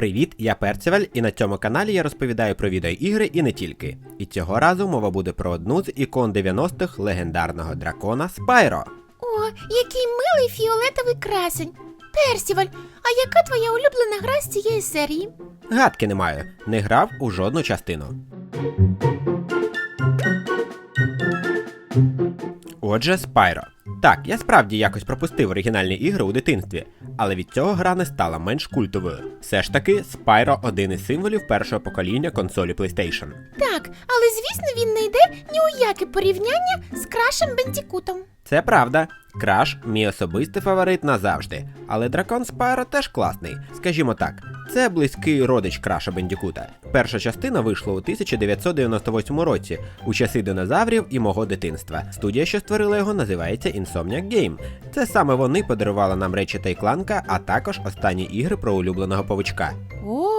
Привіт, я Перцевель, і на цьому каналі я розповідаю про відеоігри і не тільки. І цього разу мова буде про одну з ікон 90-х легендарного дракона Спайро. О, який милий фіолетовий красень. Персіваль, а яка твоя улюблена гра з цієї серії? Гадки не маю, не грав у жодну частину. Отже, Спайро. Так, я справді якось пропустив оригінальні ігри у дитинстві, але від цього гра не стала менш культовою. Все ж таки, Спайро один із символів першого покоління консолі PlayStation. Так, але звісно він не йде ні у яке порівняння з крашем Бендікутом. Це правда. Краш мій особистий фаворит назавжди, але дракон Спайро теж класний. Скажімо так, це близький родич Краша Бендікута. Перша частина вийшла у 1998 році, у часи динозаврів і мого дитинства. Студія, що створила його, називається Insomniac Game. Це саме вони подарували нам речі та Кланка, а також останні ігри про улюбленого павучка. О,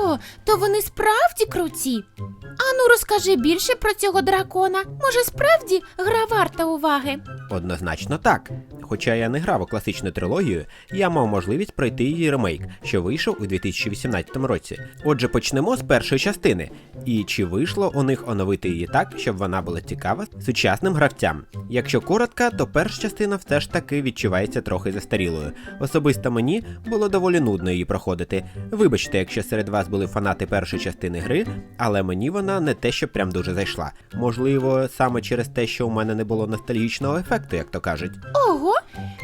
то вони справді круті. Ану, розкажи більше про цього дракона. Може, справді гра варта уваги? Однозначно так. Хоча я не грав у класичну трилогію, я мав можливість пройти її ремейк, що вийшов у 2018 році. Отже, почнемо з першої частини. І чи вийшло у них оновити її так, щоб вона була цікава сучасним гравцям? Якщо коротко, то перша частина все ж таки відчувається трохи застарілою. Особисто мені було доволі нудно її проходити. Вибачте, якщо серед вас були фанати першої частини гри, але мені вона не те, що прям дуже зайшла. Можливо, саме через те, що у мене не було ностальгічного ефекту, як то кажуть. Ого,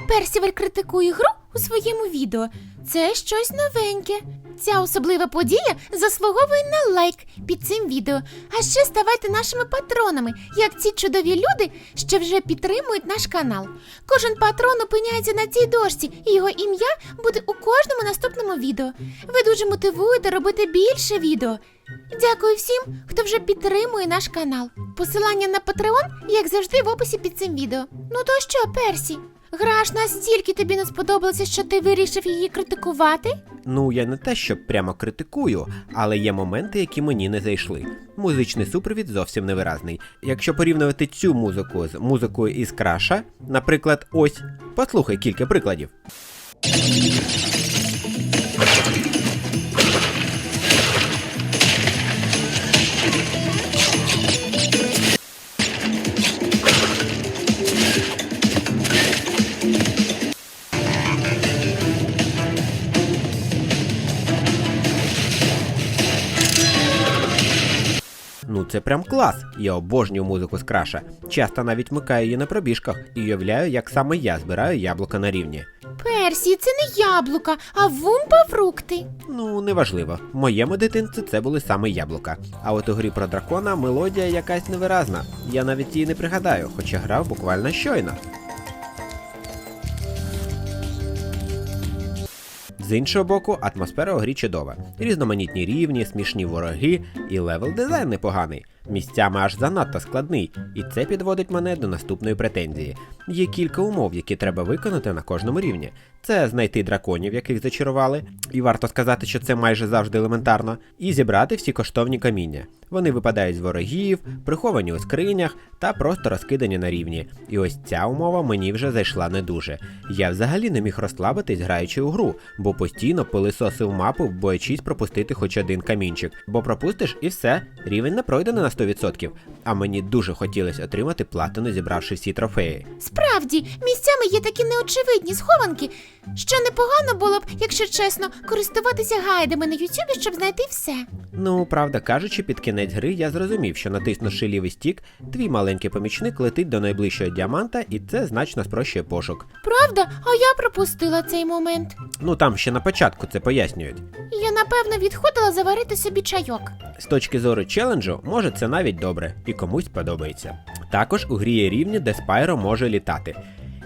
Персіваль критикує гру у своєму відео. Це щось новеньке. Ця особлива подія заслуговує на лайк під цим відео. А ще ставайте нашими патронами, як ці чудові люди, що вже підтримують наш канал. Кожен патрон опиняється на цій дошці, і його ім'я буде у кожному наступному відео. Ви дуже мотивуєте робити більше відео. Дякую всім, хто вже підтримує наш канал. Посилання на Patreon, як завжди, в описі під цим відео. Ну то що, Персі? Гра аж настільки тобі не сподобалася, що ти вирішив її критикувати? Ну, я не те, що прямо критикую, але є моменти, які мені не зайшли. Музичний супровід зовсім невиразний. Якщо порівнювати цю музику з музикою із краша, наприклад, ось, послухай кілька прикладів. Ну це прям клас. Я обожнюю музику з краша. Часто навіть вмикаю її на пробіжках і уявляю, як саме я збираю яблука на рівні. Персі, це не яблука, а вумпа фрукти. Ну, неважливо. В моєму дитинці це були саме яблука. А от у грі про дракона мелодія якась невиразна. Я навіть її не пригадаю, хоча грав буквально щойно. З іншого боку, атмосфера у грі чудова. Різноманітні рівні, смішні вороги і левел дизайн непоганий. Місцями аж занадто складний, і це підводить мене до наступної претензії. Є кілька умов, які треба виконати на кожному рівні. Це знайти драконів, яких зачарували, і варто сказати, що це майже завжди елементарно, і зібрати всі коштовні каміння. Вони випадають з ворогів, приховані у скринях та просто розкидані на рівні. І ось ця умова мені вже зайшла не дуже. Я взагалі не міг розслабитись, граючи у гру, бо постійно пилисосив мапу, боячись пропустити хоч один камінчик. Бо пропустиш і все, рівень не пройдений на 100%. А мені дуже хотілося отримати платину, зібравши всі трофеї. Справді, місцями є такі неочевидні схованки, що непогано було б, якщо чесно, користуватися гайдами на Ютубі, щоб знайти все. Ну, правда кажучи, під кінець гри я зрозумів, що натиснувши лівий стік, твій маленький помічник летить до найближчого діаманта, і це значно спрощує пошук. Правда, а я пропустила цей момент. Ну там ще на початку це пояснюють. Я напевно відходила заварити собі чайок. З точки зору челенджу, може це навіть добре і комусь подобається. Також у грі є рівні, де Спайро може літати.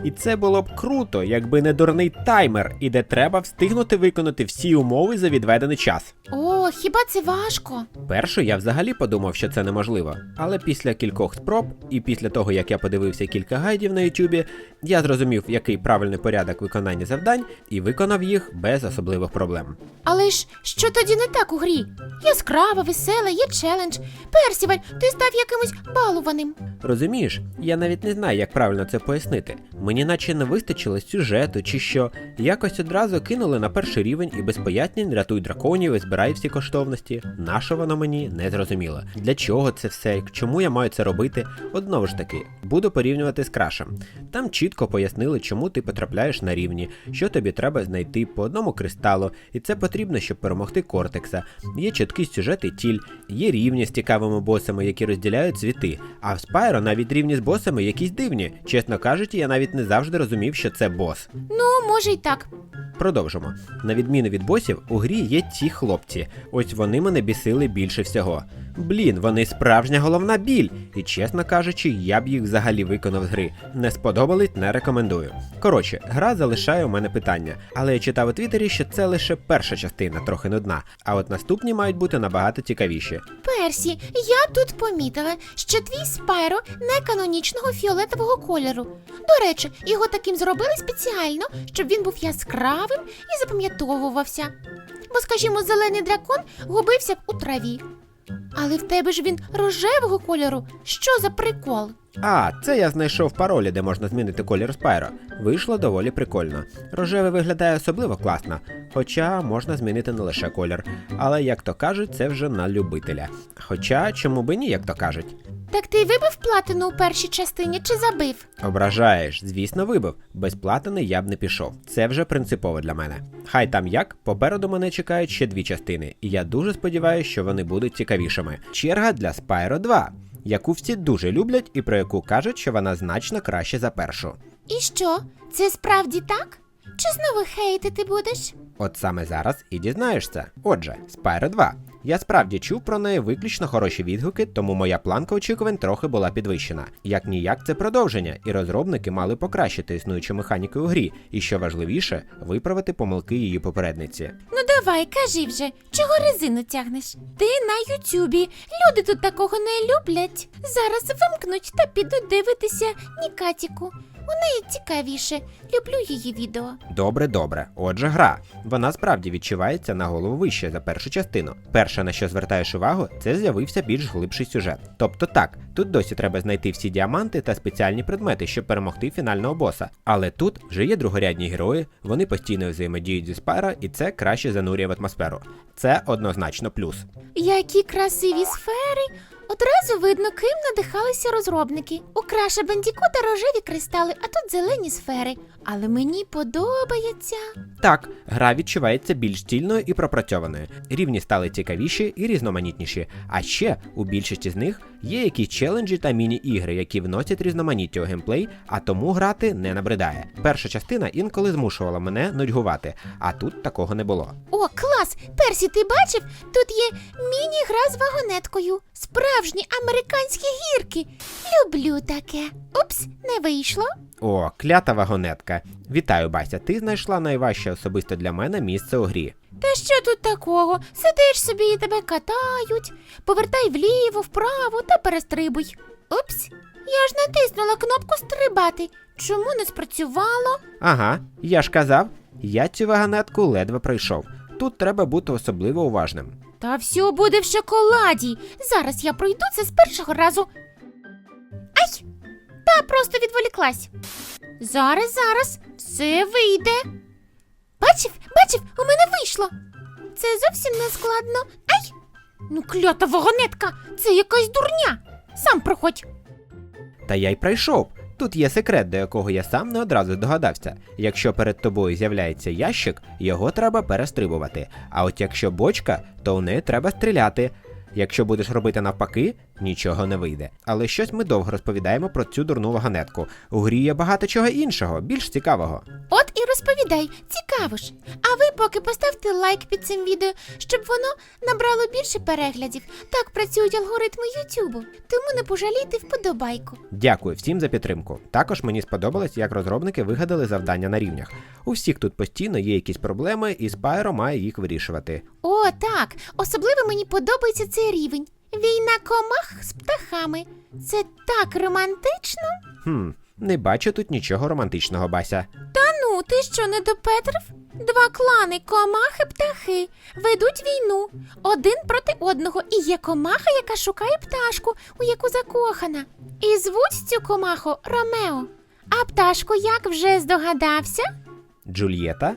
І це було б круто, якби не дурний таймер, і де треба встигнути виконати всі умови за відведений час. О, хіба це важко? Першу я взагалі подумав, що це неможливо, але після кількох спроб і після того, як я подивився кілька гайдів на Ютубі, я зрозумів, який правильний порядок виконання завдань, і виконав їх без особливих проблем. Але ж що тоді не так у грі? Яскрава, весела, є челендж. Персіваль, ти став якимось балуваним. Розумієш, я навіть не знаю, як правильно це пояснити. Мені наче не вистачило сюжету чи що. Якось одразу кинули на перший рівень і без пояснень рятуй драконів і збирай всі коштовності. Нащо воно мені не зрозуміло. Для чого це все? Чому я маю це робити? Одного ж таки, буду порівнювати з крашем. Там чітко пояснили, чому ти потрапляєш на рівні, що тобі треба знайти по одному кристалу, і це потрібно, щоб перемогти кортекса. Є чіткий сюжет і тіль, є рівні з цікавими босами, які розділяють світи. А в Спайро навіть рівні з босами якісь дивні. Чесно кажучи, я навіть не завжди розумів, що це бос. Ну, може й так. Продовжимо. На відміну від босів, у грі є ті хлопці. Ось вони мене бісили більше всього. Блін, вони справжня головна біль. І чесно кажучи, я б їх взагалі виконав з гри. Не сподобались, не рекомендую. Коротше, гра залишає у мене питання, але я читав у Твіттері, що це лише перша частина, трохи нудна. А от наступні мають бути набагато цікавіші. Персі, я тут помітила, що твій спайро не канонічного фіолетового кольору. До речі, його таким зробили спеціально, щоб він був яскравим і запам'ятовувався. Бо, скажімо, зелений дракон губився б у траві. Але в тебе ж він рожевого кольору. Що за прикол? А, це я знайшов паролі, де можна змінити колір Спайро. Вийшло доволі прикольно. Рожевий виглядає особливо класно, хоча можна змінити не лише колір. Але як то кажуть, це вже на любителя. Хоча чому би ні, як то кажуть. Так ти вибив платину у першій частині чи забив? Ображаєш, звісно, вибив. Без платини я б не пішов. Це вже принципово для мене. Хай там як, попереду мене чекають ще дві частини, і я дуже сподіваюся, що вони будуть цікавішими. Черга для Spyro 2, яку всі дуже люблять і про яку кажуть, що вона значно краще за першу. І що? Це справді так? Чи знову хейтити будеш? От саме зараз і дізнаєшся. Отже, Spyro 2. Я справді чув про неї виключно хороші відгуки, тому моя планка очікувань трохи була підвищена. Як ніяк, це продовження, і розробники мали покращити існуючу механіку у грі, і що важливіше, виправити помилки її попередниці. Ну давай, кажи вже, чого резину тягнеш? Ти на Ютюбі. Люди тут такого не люблять. Зараз вимкнуть та підуть дивитися Нікатіку. У неї цікавіше. Люблю її відео. Добре, добре. Отже, гра. Вона справді відчувається на голову вище за першу частину. Перше, на що звертаєш увагу, це з'явився більш глибший сюжет. Тобто так, тут досі треба знайти всі діаманти та спеціальні предмети, щоб перемогти фінального боса. Але тут вже є другорядні герої, вони постійно взаємодіють зі Спайро, і це краще занурює в атмосферу. Це однозначно плюс. Які красиві сфери. Одразу видно, ким надихалися розробники. У краша Бендікота рожеві кристали, а тут зелені сфери. Але мені подобається. Так, гра відчувається більш цільною і пропрацьованою. Рівні стали цікавіші і різноманітніші. А ще у більшості з них є якісь челенджі та міні-ігри, які вносять різноманіття у геймплей, а тому грати не набридає. Перша частина інколи змушувала мене нудьгувати, а тут такого не було. О, клас! Персі, ти бачив? Тут є міні-гра з вагонеткою. Справжні американські гірки. Люблю таке. Упс, не вийшло. О, клята вагонетка. Вітаю, Бася. Ти знайшла найважче особисто для мене місце у грі. Та що тут такого? Сидиш собі і тебе катають. Повертай вліво, вправо та перестрибуй. Упс, я ж натиснула кнопку стрибати. Чому не спрацювало? Ага, я ж казав, я цю вагонетку ледве пройшов. Тут треба бути особливо уважним. Та все буде в шоколаді. Зараз я пройду це з першого разу. Ай! Та просто відволіклась. Зараз, зараз, все вийде. Бачив, бачив, у мене вийшло. Це зовсім не складно. Ай! Ну, клята вагонетка, це якась дурня. Сам проходь. Та я й пройшов. Тут є секрет, до якого я сам не одразу здогадався. Якщо перед тобою з'являється ящик, його треба перестрибувати. А от якщо бочка, то в неї треба стріляти. Якщо будеш робити навпаки, нічого не вийде. Але щось ми довго розповідаємо про цю дурну вагонетку. У грі є багато чого іншого, більш цікавого. От розповідай, цікаво ж. А ви поки поставте лайк під цим відео, щоб воно набрало більше переглядів. Так працюють алгоритми Ютубу. Тому не пожалійте вподобайку. Дякую всім за підтримку. Також мені сподобалось, як розробники вигадали завдання на рівнях. У всіх тут постійно є якісь проблеми, і Спайро має їх вирішувати. О, так. Особливо мені подобається цей рівень. Війна комах з птахами. Це так романтично. Хм, не бачу тут нічого романтичного, Бася. Та ну, ти що, не допетрив? Два клани, комахи, птахи, ведуть війну один проти одного, і є комаха, яка шукає пташку, у яку закохана. І звуть цю комаху Ромео. А пташку як вже здогадався? Джульєта?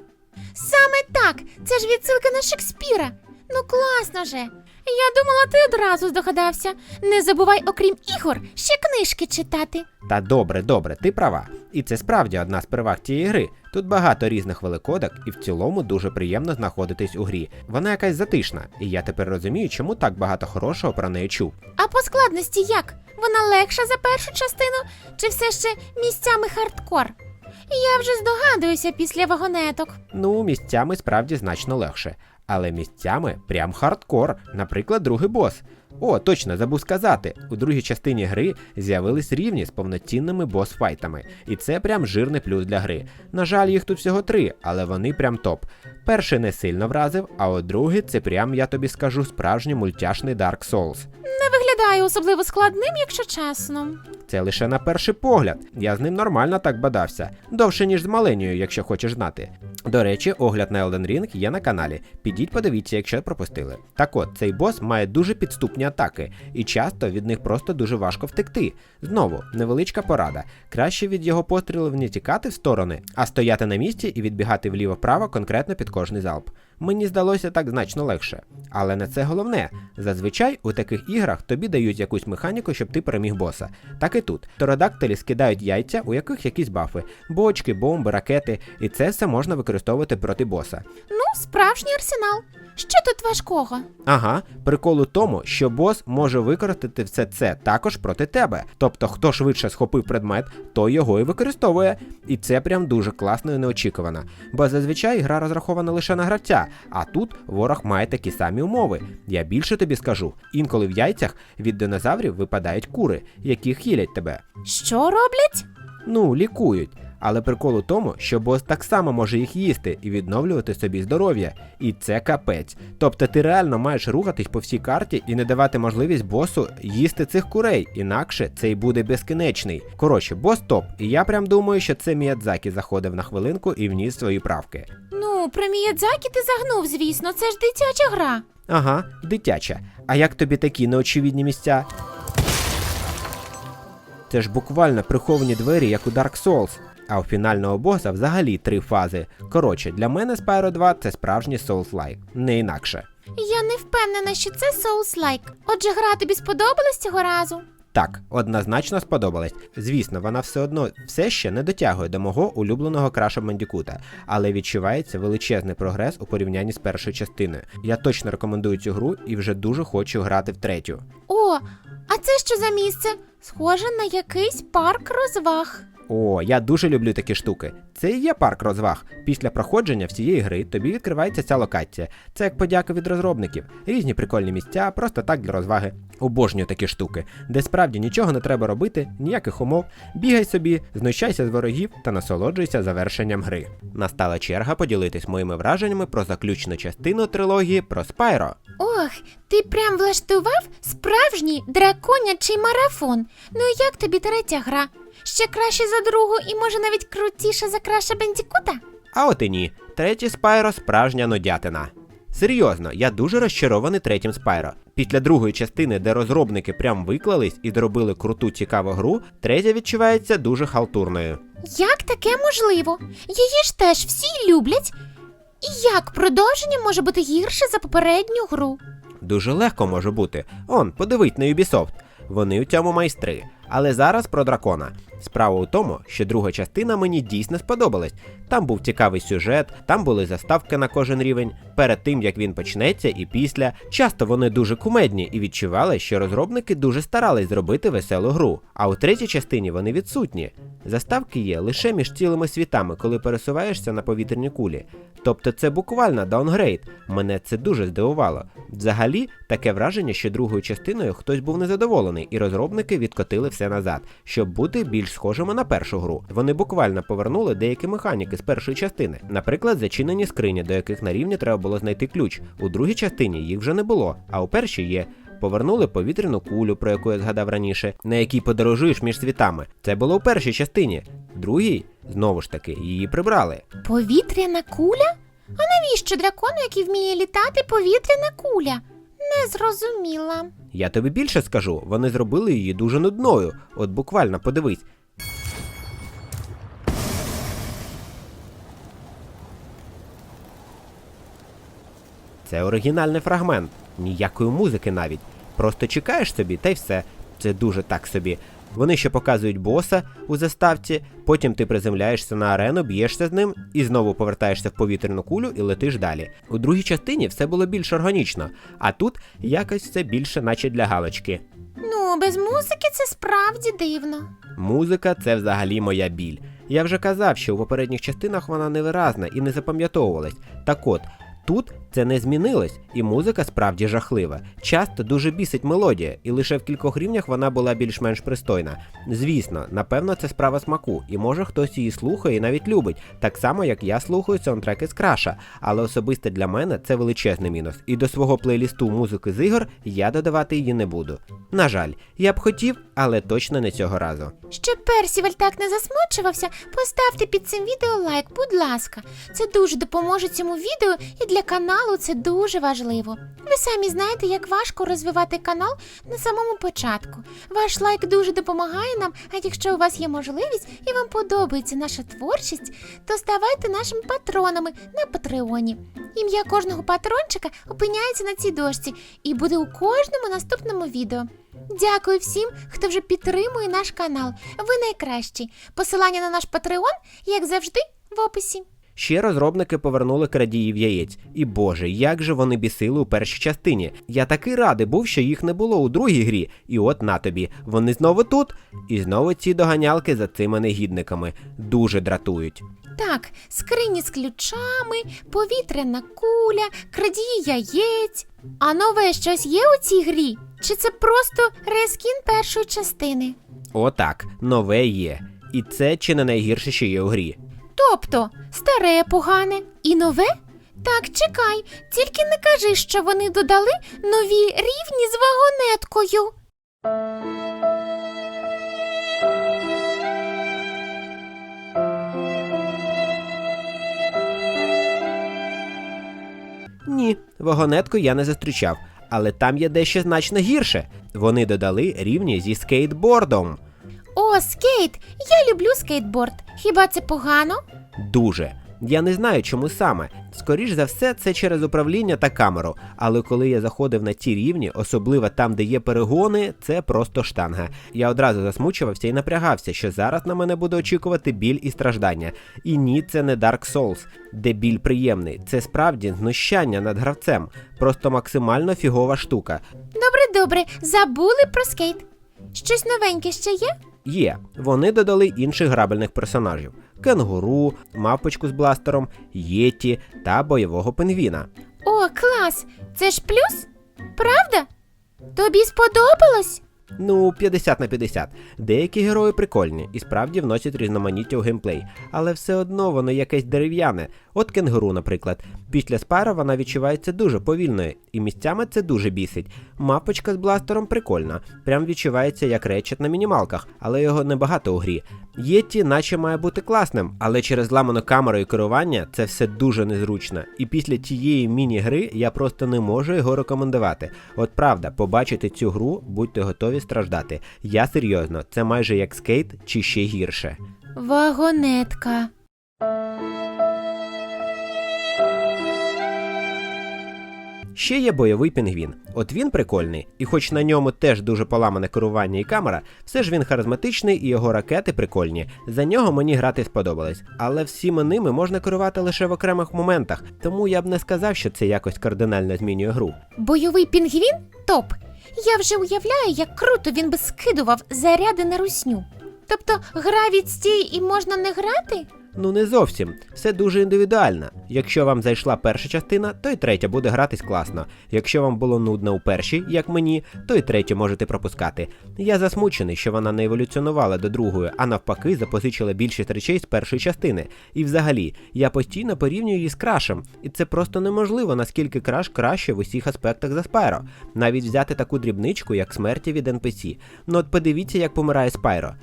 Саме так, це ж відсилка на Шекспіра. Ну класно же. Я думала, ти одразу здогадався. Не забувай, окрім ігор, ще книжки читати. Та добре, добре, ти права. І це справді одна з переваг цієї гри. Тут багато різних великодок, і в цілому дуже приємно знаходитись у грі. Вона якась затишна, і я тепер розумію, чому так багато хорошого про неї чув. А по складності як? Вона легша за першу частину, чи все ще місцями хардкор? Я вже здогадуюся після вагонеток. Ну, місцями справді значно легше. Але місцями прям хардкор, наприклад, другий бос. О, точно забув сказати. У другій частині гри з'явились рівні з повноцінними бос-файтами, і це прям жирний плюс для гри. На жаль, їх тут всього три, але вони прям топ. Перший не сильно вразив, а от другий це прям, я тобі скажу, справжній мультяшний Dark Souls. Не виглядає особливо складним, якщо чесно. Це лише на перший погляд. Я з ним нормально так бадався. Довше, ніж з маленькою, якщо хочеш знати. До речі, огляд на Elden Ring є на каналі. Підіть подивіться, якщо пропустили. Так от, цей бос має дуже підступні атаки, і часто від них просто дуже важко втекти. Знову, невеличка порада. Краще від його пострілів не тікати в сторони, а стояти на місці і відбігати вліво-вправо конкретно під кожний залп. Мені здалося так значно легше. Але не це головне. Зазвичай у таких іграх тобі дають якусь механіку, щоб ти переміг боса. Так і тут. Тородактилі скидають яйця, у яких якісь бафи, бочки, бомби, ракети, і це все можна використовувати проти боса. Ну, справжній арсенал. Що тут важкого? Ага, прикол у тому, що бос може використати все це також проти тебе. Тобто, хто швидше схопив предмет, той його і використовує. І це прям дуже класно і неочікувано. Бо зазвичай гра розрахована лише на гравця, а тут ворог має такі самі умови. Я більше тобі скажу: інколи в яйцях від динозаврів випадають кури, які хілять тебе. Що роблять? Ну, лікують. Але прикол у тому, що бос так само може їх їсти і відновлювати собі здоров'я. І це капець. Тобто ти реально маєш рухатись по всій карті і не давати можливість босу їсти цих курей, інакше цей буде безкінечний. Коротше, бос топ, і я прям думаю, що це Міядзакі заходив на хвилинку і вніс свої правки. Ну, про Міядзакі ти загнув, звісно, це ж дитяча гра. Ага, дитяча. А як тобі такі неочевидні місця? Це ж буквально приховані двері, як у Dark Souls. А у фінального боса взагалі три фази. Коротше, для мене Spyro 2 це справжній Souls-like, не інакше. Я не впевнена, що це Souls-like. Отже, гра тобі сподобалась цього разу? Так, однозначно сподобалась. Звісно, вона все одно все ще не дотягує до мого улюбленого краша Бандікута, але відчувається величезний прогрес у порівнянні з першою частиною. Я точно рекомендую цю гру і вже дуже хочу грати в третю. О, а це що за місце? Схоже на якийсь парк розваг. О, я дуже люблю такі штуки. Це і є парк розваг. Pісля проходження всієї гри тобі відкривається ця локація. Це як подяка від розробників. Різні прикольні місця, просто так для розваги. Обожнюю такі штуки, де справді нічого не треба робити, ніяких умов. Бігай собі, знущайся з ворогів та насолоджуйся завершенням гри. Настала черга поділитись моїми враженнями про заключну частину трилогії про Спайро. Ох, ти прям влаштував справжній драконячий марафон. Ну як тобі третя гра? Ще краще за другу і може навіть крутіше за краша Бендікута? А от і ні, третій Спайро справжня нудятина. Серйозно, я дуже розчарований третім Спайро. Після другої частини, де розробники прям виклались і зробили круту цікаву гру, третя відчувається дуже халтурною. Як таке можливо? Її ж теж всі люблять. І як продовження може бути гірше за попередню гру? Дуже легко може бути. Он, подивись на Ubisoft. Вони у цьому майстри. Але зараз про дракона. Справа у тому, що друга частина мені дійсно сподобалась. Там був цікавий сюжет, там були заставки на кожен рівень. Перед тим як він почнеться, і після. Часто вони дуже кумедні і відчували, що розробники дуже старались зробити веселу гру. А у третій частині вони відсутні. Заставки є лише між цілими світами, коли пересуваєшся на повітряній кулі. Тобто це буквально даунгрейд. Мене це дуже здивувало. Взагалі, таке враження, що другою частиною хтось був незадоволений, і розробники відкотили все назад, щоб бути більш схожими на першу гру. Вони буквально повернули деякі механіки з першої частини, наприклад, зачинені скрині, до яких на рівні треба було знайти ключ. У другій частині їх вже не було, а у першій є. Повернули повітряну кулю, про яку я згадав раніше, на якій подорожуєш між світами. Це було у першій частині. Другій, знову ж таки, її прибрали. Повітряна куля? А навіщо дракону, який вміє літати, повітряна куля? Не зрозуміла. Я тобі більше скажу, вони зробили її дуже нудною. От буквально подивись. Це оригінальний фрагмент, ніякої музики навіть. Просто чекаєш собі та й все. Це дуже так собі. Вони ще показують боса у заставці, потім ти приземляєшся на арену, б'єшся з ним і знову повертаєшся в повітряну кулю і летиш далі. У другій частині все було більш органічно, а тут якось все більше, наче для галочки. Ну, без музики це справді дивно. Музика це взагалі моя біль. Я вже казав, що у попередніх частинах вона невиразна і не запам'ятовувалась. Так от, тут це не змінилось, і музика справді жахлива. Часто дуже бісить мелодія, і лише в кількох рівнях вона була більш-менш пристойна. Звісно, напевно, це справа смаку, і може хтось її слухає і навіть любить, так само як я слухаю саундтреки з краша, але особисто для мене це величезний мінус. І до свого плейлісту музики з ігор я додавати її не буду. На жаль, я б хотів, але точно не цього разу. Щоб Персіваль так не засмучувався, поставте під цим відео лайк, будь ласка. Це дуже допоможе цьому відео і для каналу це дуже важливо. Ви самі знаєте, як важко розвивати канал на самому початку. Ваш лайк дуже допомагає нам, а якщо у вас є можливість і вам подобається наша творчість, то ставайте нашими патронами на Патреоні. Ім'я кожного патрончика опиняється на цій дошці і буде у кожному наступному відео. Дякую всім, хто вже підтримує наш канал. Ви найкращі. Посилання на наш Патреон, як завжди, в описі. Ще розробники повернули крадіїв яєць. І боже, як же вони бісили у першій частині. Я такий радий був, що їх не було у другій грі. І от на тобі. Вони знову тут. І знову ці доганялки за цими негідниками. Дуже дратують. Так, скрині з ключами, повітряна куля, крадії яєць. А нове щось є у цій грі? Чи це просто рескін першої частини? Отак, нове є. І це чи не найгірше, що є у грі. Тобто, старе погане і нове? Так, чекай, тільки не кажи, що вони додали нові рівні з вагонеткою. Ні, вагонетку я не зустрічав, але там є дещо значно гірше. Вони додали рівні зі скейтбордом. О, скейт! Я люблю скейтборд. Хіба це погано? Дуже. Я не знаю, чому саме. Скоріш за все, це через управління та камеру. Але коли я заходив на ті рівні, особливо там, де є перегони, це просто штанга. Я одразу засмучувався і напрягався, що зараз на мене буде очікувати біль і страждання. І ні, це не Dark Souls, де біль приємний. Це справді знущання над гравцем. Просто максимально фігова штука. Добре, добре, забули про скейт. Щось новеньке ще є? Є, вони додали інших грабельних персонажів: кенгуру, мавпочку з бластером, єті та бойового пингвіна. О, клас! Це ж плюс? Правда? Тобі сподобалось? Ну, 50 на 50. Деякі герої прикольні і справді вносять різноманіття у геймплей, але все одно воно якесь дерев'яне. От кенгуру, наприклад. Після спара вона відчувається дуже повільною, і місцями це дуже бісить. Мапочка з бластером прикольна, прям відчувається як речет на мінімалках, але його небагато у грі. Єті, наче має бути класним, але через ламану камеру і керування це все дуже незручно. І після тієї міні-гри я просто не можу його рекомендувати. От правда, побачити цю гру, будьте готові страждати. Я серйозно, це майже як скейт чи ще гірше. Вагонетка. Ще є бойовий пінгвін. От він прикольний, і хоч на ньому теж дуже поламане керування і камера, все ж він харизматичний і його ракети прикольні. За нього мені грати сподобалось. Але всіми ними можна керувати лише в окремих моментах, тому я б не сказав, що це якось кардинально змінює гру. Бойовий пінгвін топ. Я вже уявляю, як круто він би скидував заряди на русню. Тобто гра відстій і можна не грати? Ну не зовсім, все дуже індивідуально. Якщо вам зайшла перша частина, то й третя буде гратись класно. Якщо вам було нудно у першій, як мені, то й третю можете пропускати. Я засмучений, що вона не еволюціонувала до другої, а навпаки, запозичила більшість речей з першої частини. І взагалі, я постійно порівнюю її з крашем, і це просто неможливо, наскільки краш краще в усіх аспектах за Спайро. Навіть взяти таку дрібничку, як смерті від NPC. Ну от подивіться, як помирає Спайро.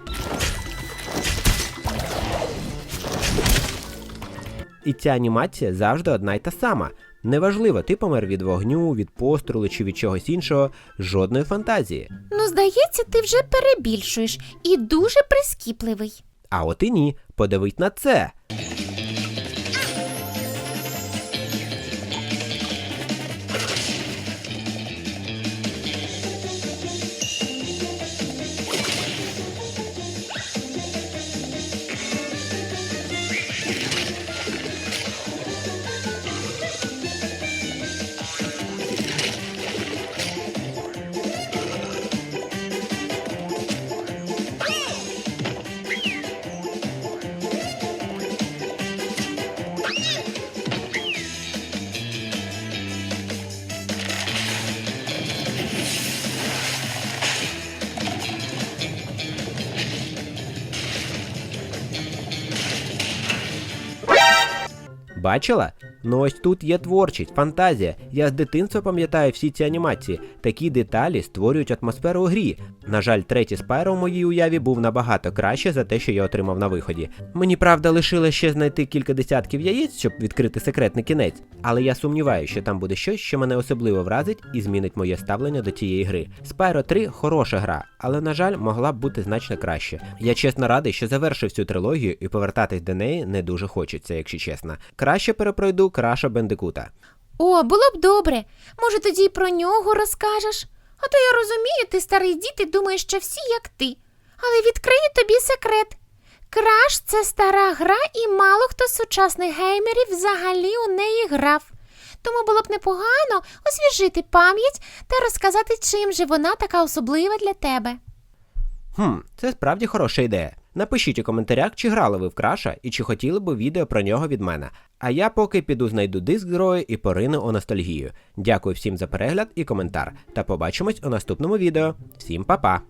І ця анімація завжди одна й та сама. Неважливо, ти помер від вогню, від пострілу чи від чогось іншого, жодної фантазії. Ну, здається, ти вже перебільшуєш і дуже прискіпливий. А от і ні, подивись на це. Бачила? Ну ось тут є творчість, фантазія. Я з дитинства пам'ятаю всі ці анімації. Такі деталі створюють атмосферу у грі. На жаль, третій Спайро в моїй уяві був набагато краще за те, що я отримав на виході. Мені правда лишилось ще знайти кілька десятків яєць, щоб відкрити секретний кінець, але я сумніваюся, що там буде щось, що мене особливо вразить і змінить моє ставлення до цієї гри. Спайро 3 хороша гра, але на жаль, могла б бути значно краще. Я чесно радий, що завершив цю трилогію і повертатись до неї не дуже хочеться, якщо чесно. Краще перепройду краша Бендикута. О, було б добре. Може, тоді й про нього розкажеш? А то я розумію, ти старий дід і думаєш, що всі як ти. Але відкрию тобі секрет. Краш це стара гра, і мало хто з сучасних геймерів взагалі у неї грав. Тому було б непогано освіжити пам'ять та розказати, чим же вона така особлива для тебе. Хм, це справді хороша ідея. Напишіть у коментарях, чи грали ви в краша і чи хотіли б відео про нього від мене. А я поки піду знайду диск з грою і порину у ностальгію. Дякую всім за перегляд і коментар. Та побачимось у наступному відео. Всім па-па!